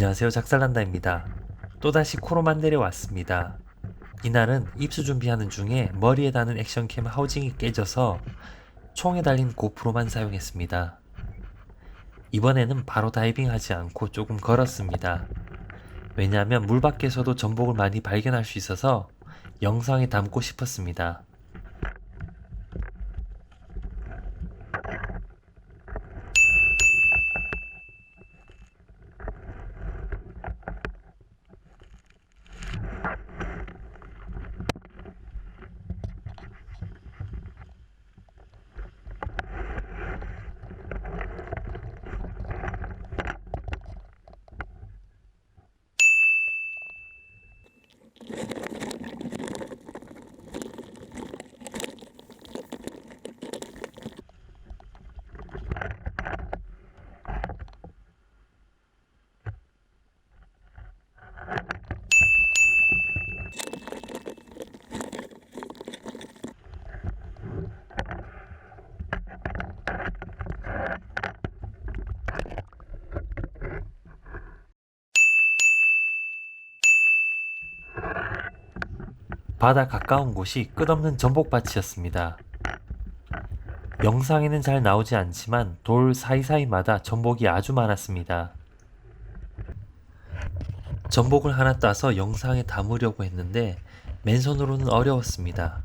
안녕하세요 작살난다입니다. 또다시 코로만델에 왔습니다. 이날은 입수 준비하는 중에 머리에 다는 액션캠 하우징이 깨져서 총에 달린 고프로만 사용했습니다. 이번에는 바로 다이빙하지 않고 조금 걸었습니다. 왜냐하면 물 밖에서도 전복을 많이 발견할 수 있어서 영상에 담고 싶었습니다. 바다 가까운 곳이 끝없는 전복밭이었습니다. 영상에는 잘 나오지 않지만 돌 사이사이마다 전복이 아주 많았습니다. 전복을 하나 따서 영상에 담으려고 했는데 맨손으로는 어려웠습니다.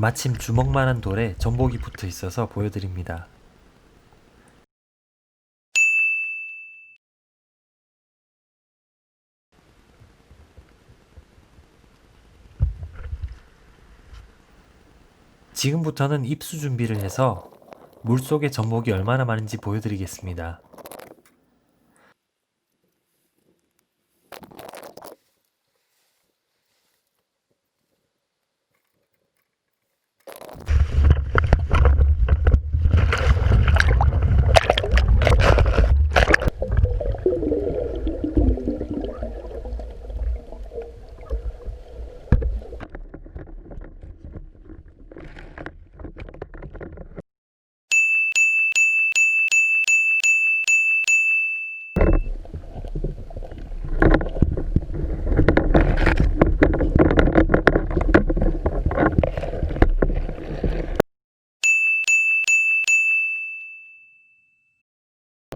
마침 주먹만한 돌에 전복이 붙어 있어서 보여드립니다. 지금부터는 입수 준비를 해서 물속에 전복이 얼마나 많은지 보여드리겠습니다.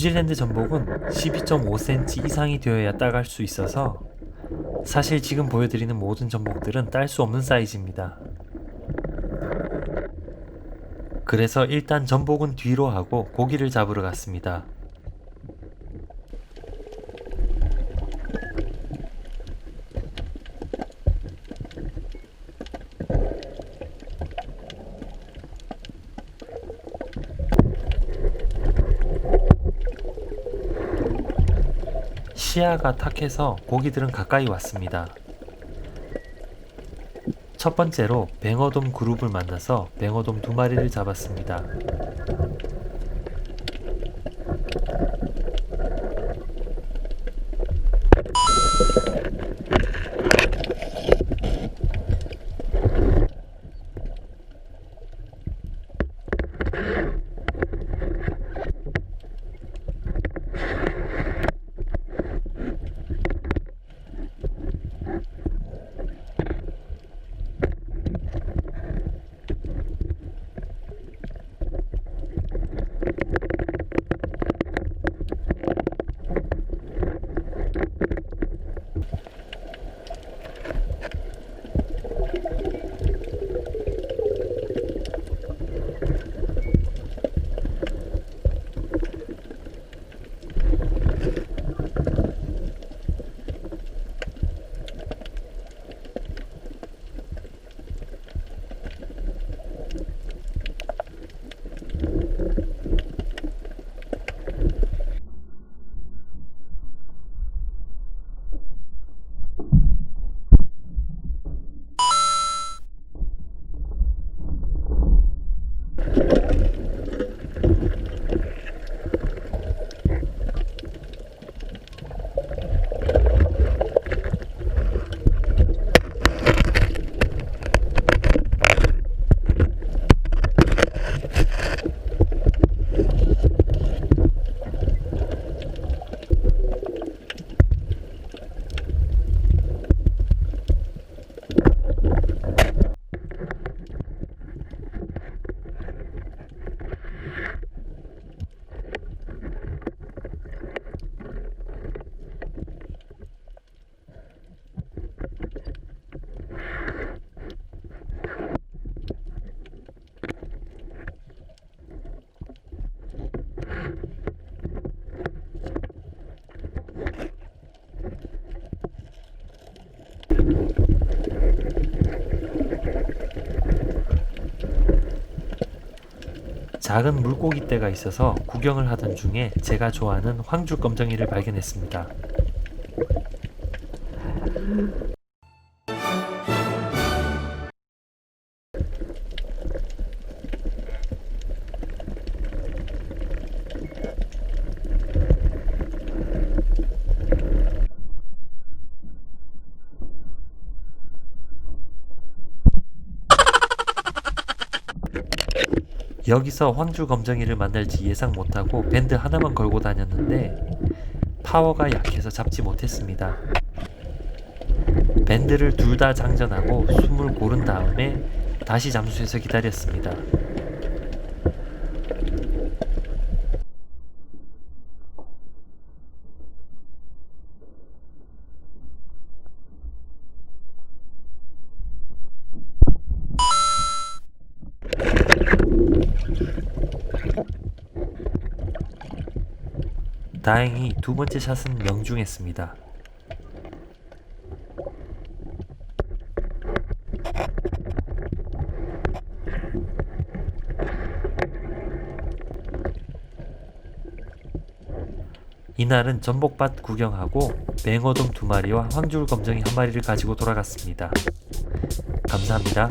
뉴질랜드 전복은 12.5cm 이상이 되어야 따갈 수 있어서 사실 지금 보여드리는 모든 전복들은 딸 수 없는 사이즈입니다. 그래서 일단 전복은 뒤로 하고 고기를 잡으러 갔습니다. 시야가 탁해서 고기들은 가까이 왔습니다. 첫 번째로 뱅어돔 그룹을 만나서 뱅어돔 두 마리를 잡았습니다. 작은 물고기 떼가 있어서 구경을 하던 중에 제가 좋아하는 황줄 검정이를 발견했습니다. 여기서 황줄 검정이를 만날지 예상 못하고 밴드 하나만 걸고 다녔는데 파워가 약해서 잡지 못했습니다. 밴드를 둘 다 장전하고 숨을 고른 다음에 다시 잠수해서 기다렸습니다. 다행히 두 번째 샷은 명중했습니다. 이날은 전복밭 구경하고 뱅어돔 두 마리와 황줄 검정이 한 마리를 가지고 돌아갔습니다. 감사합니다.